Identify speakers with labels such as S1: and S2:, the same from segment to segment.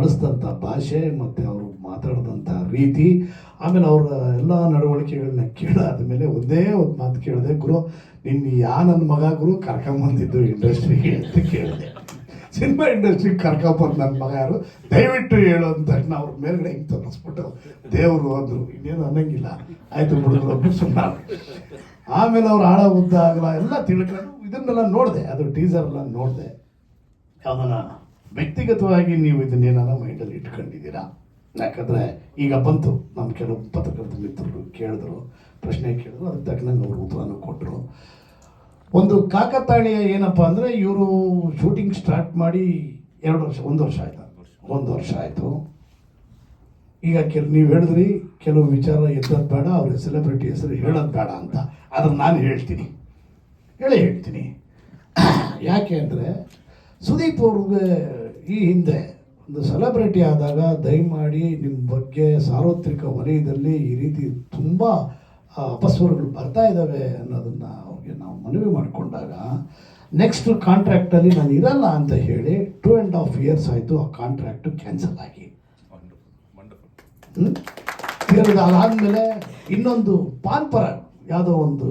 S1: ಬಳಸಿದಂಥ ಭಾಷೆ ಮತ್ತು ಅವರು ಮಾತಾಡಿದಂಥ ರೀತಿ, ಆಮೇಲೆ ಅವರ ಎಲ್ಲ ನಡವಳಿಕೆಗಳನ್ನ ಕೇಳಾದ ಮೇಲೆ ಒಂದೇ ಒಂದು ಮಾತು ಕೇಳಿದೆ, ಗುರು, ನಿನ್ನ ಯಾ ನನ್ನ ಮಗ ಗುರು ಕರ್ಕೊಂಬಂದಿದ್ದು ಇಂಡಸ್ಟ್ರಿಗೆ ಅಂತ ಕೇಳಿದೆ. ಸಿನಿಮಾ ಇಂಡಸ್ಟ್ರಿಗೆ ಕರ್ಕೊಂಬಂದು ನನ್ನ ಮಗ ಯಾರು? ದಯವಿಟ್ಟು ಹೇಳು ಅಂತ ತಕ್ಷಣ ಅವ್ರ ಮೇಲ್ಗಡೆ ಹಿಂಗೆ ತೋರಿಸ್ಬಿಟ್ಟು ದೇವರು ಅಂದರು. ಇನ್ನೇನು ಅನ್ನಂಗಿಲ್ಲ. ಆಯಿತು ಬಿಡಿದ್ರು ಸುಮ್ಮನೆ ಆಮೇಲೆ ಅವ್ರು ಆಳ ಉದ್ದ ಆಗಲ್ಲ ಎಲ್ಲ ತಿಳ್ಕೊಂಡು ಇದನ್ನೆಲ್ಲ ನೋಡಿದೆ. ಅದು ಟೀಸರ್ ಎಲ್ಲ ನೋಡಿದೆ. ಯಾವ್ದನ್ನ ವ್ಯಕ್ತಿಗತವಾಗಿ ನೀವು ಇದನ್ನೇನಾರ ಮೈಂಡಲ್ಲಿ ಇಟ್ಕೊಂಡಿದ್ದೀರಾ? ಯಾಕಂದರೆ ಈಗ ಬಂತು ನಮ್ಮ ಕೆಲವು ಪತ್ರಕರ್ತ ಮಿತ್ರರು ಕೇಳಿದ್ರು, ಪ್ರಶ್ನೆ ಕೇಳಿದ್ರು, ಅದಕ್ಕೆ ತಕ್ಕನಂಗೆ ಅವರು ಉತ್ತರನೂ ಕೊಟ್ಟರು ಒಂದು ಕಾಕತಾಳೀಯ ಏನಪ್ಪ ಅಂದರೆ ಇವರು ಶೂಟಿಂಗ್ ಸ್ಟಾರ್ಟ್ ಮಾಡಿ ಎರಡು ವರ್ಷ, ಒಂದು ವರ್ಷ ಆಯ್ತು? ಒಂದು ವರ್ಷ ಆಯಿತು. ಈಗ ಕೆಲ, ನೀವು ಹೇಳಿದ್ರಿ, ಕೆಲವು ವಿಚಾರ ಎದ್ದದ್ದು ಬೇಡ, ಅವ್ರ ಸೆಲೆಬ್ರಿಟಿ ಹೆಸರು ಹೇಳೋದು ಬೇಡ ಅಂತ. ಅದನ್ನು ನಾನು ಹೇಳ್ತೀನಿ. ಹೇಳಿ ಹೇಳ್ತೀನಿ. ಯಾಕೆ ಅಂದರೆ ಸುದೀಪ್ ಅವ್ರಿಗೆ ಈ ಹಿಂದೆ ಒಂದು ಸೆಲೆಬ್ರಿಟಿ ಆದಾಗ ದಯಮಾಡಿ ನಿಮ್ಮ ಬಗ್ಗೆ ಸಾರ್ವತ್ರಿಕ ವಲಯದಲ್ಲಿ ಈ ರೀತಿ ತುಂಬ ಅಪಸ್ವರಗಳು ಬರ್ತಾ ಇದ್ದಾವೆ ಅನ್ನೋದನ್ನು ಅವ್ರಿಗೆ ನಾವು ಮನವಿ ಮಾಡಿಕೊಂಡಾಗ ನೆಕ್ಸ್ಟ್ ಕಾಂಟ್ರ್ಯಾಕ್ಟಲ್ಲಿ ನಾನು ಇರಲ್ಲ ಅಂತ ಹೇಳಿ ಟೂ ಆ್ಯಂಡ್ ಹಾಫ್ ಇಯರ್ಸ್ ಆಯಿತು ಆ ಕಾಂಟ್ರ್ಯಾಕ್ಟು ಕ್ಯಾನ್ಸಲ್ ಆಗಿ. ಅದಾದಮೇಲೆ ಇನ್ನೊಂದು ಪಾನ್ಪರ ಯಾವುದೋ ಒಂದು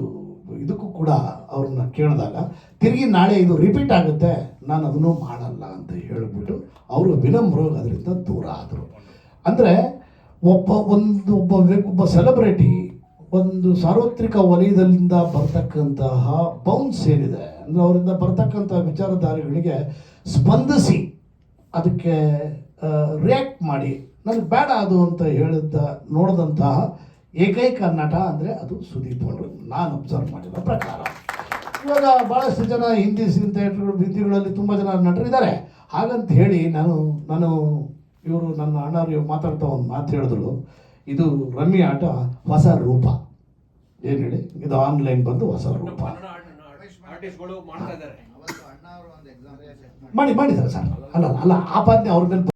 S1: ಇದಕ್ಕೂ ಕೂಡ ಅವ್ರನ್ನ ಕೇಳಿದಾಗ, ತಿರುಗಿ ನಾಳೆ ಇದು ರಿಪೀಟ್ ಆಗುತ್ತೆ, ನಾನು ಅದನ್ನು ಮಾಡಲ್ಲ ಅಂತ ಹೇಳಿಬಿಟ್ಟು ಅವರು ವಿನಮ್ರವಾಗಿ ಅದರಿಂದ ದೂರ ಆದರು. ಅಂದರೆ ಒಬ್ಬ ಒಂದು, ಒಬ್ಬ ಒಬ್ಬ ಸೆಲೆಬ್ರಿಟಿ ಒಂದು ಸಾರ್ವತ್ರಿಕ ವಲಯದಿಂದ ಬರ್ತಕ್ಕಂತಹ ಬೌನ್ಸ್ ಏನಿದೆ, ಅಂದರೆ ಅವರಿಂದ ಬರ್ತಕ್ಕಂಥ ವಿಚಾರಧಾರೆಗಳಿಗೆ ಸ್ಪಂದಿಸಿ ಅದಕ್ಕೆ ರಿಯಾಕ್ಟ್ ಮಾಡಿ ನನಗೆ ಬೇಡ ಅದು ಅಂತ ಹೇಳಿದ್ದ, ನೋಡಿದಂತಹ ಏಕೈಕ ನಟ ಅಂದರೆ ಅದು ಸುದೀಪ್ ಅವರು. ನಾನು ಅಬ್ಸರ್ವ್ ಮಾಡಿದ ಪ್ರಕಾರ. ಇವಾಗ ಭಾಳಷ್ಟು ಜನ ಹಿಂದಿ ಸಿನ್ ಥಿಯೇಟ್ರ್ಗಳು ಹಿಂದಿಗಳಲ್ಲಿ ತುಂಬ ಜನ ನಟರಿದ್ದಾರೆ. ಹಾಗಂತ ಹೇಳಿ ನಾನು ನಾನು ಇವರು ನನ್ನ ಅಣ್ಣವ್ರು ಮಾತಾಡ್ತಾ ಒಂದು ಮಾತು ಹೇಳಿದ್ರು. ಇದು ರಮ್ಮಿ ಆಟ ಹೊಸ ರೂಪ. ಏನು ಹೇಳಿ? ಇದು ಆನ್ಲೈನ್ ಬಂದು ಹೊಸ ರೂಪ.
S2: ಆರ್ಟಿಸ್ಟ್ಗಳು ಮಾಡ್ತಾ ಇದ್ದಾರೆ.
S3: ಅವತ್ತು ಅಣ್ಣ ಅವರು ಒಂದು ಎಕ್ಸಾಂಪಲ್ ಸೆಟ್ ಮಾಡಿ
S1: ಮಾಡಿ ಮಾಡಿದ್ದಾರೆ ಸರ್. ಅಲ್ಲ ಅಲ್ಲ ಆಪಾದನೆ ಅವ್ರ ಮೇಲೆ